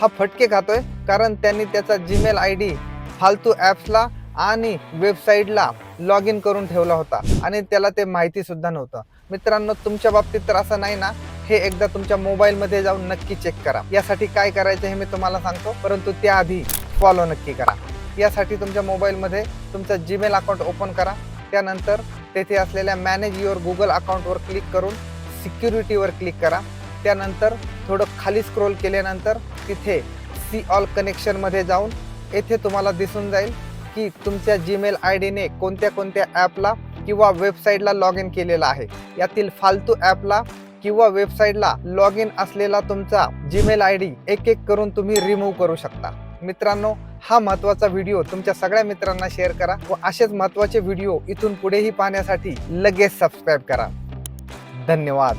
हा फटके खातोय कारण त्यांनी त्याचा जीमेल आय डी फालतू ॲप्सला आणि वेबसाईटला लॉग इन करून ठेवला होता आणि त्याला ते माहिती सुद्धा नव्हतं. मित्रांनो तुमच्या बाबतीत तर असं नाही ना? हे एकदा तुमच्या मोबाईलमध्ये जाऊन नक्की चेक करा. यासाठी काय करायचं हे मी तुम्हाला सांगतो परंतु त्याआधी फॉलो नक्की करा. यासाठी तुमच्या मोबाईलमध्ये तुमचा जीमेल अकाउंट ओपन करा. त्यानंतर तेथे असलेल्या मॅनेज युअर गुगल अकाउंटवर क्लिक करून सिक्युरिटीवर क्लिक करा. त्यानंतर थोडं खाली स्क्रोल केल्यानंतर तिथे सी ऑल कनेक्शनमध्ये जाऊन येथे तुम्हाला दिसून जाईल की तुमच्या जीमेल आय डीने कोणत्या कोणत्या ॲपला किंवा वेबसाईटला लॉग इन केलेला आहे. यातील फालतू ॲपला किंवा वेबसाईटला लॉग इन असलेला तुमचा जीमेल आय डी एक एक करून तुम्ही रिमूव्ह करू शकता. मित्रांनो हा महत्त्वाचा व्हिडिओ तुमच्या सगळ्या मित्रांना शेअर करा व असेच महत्त्वाचे व्हिडिओ इथून पुढेही पाहण्यासाठी लगेच सबस्क्राईब करा. धन्यवाद.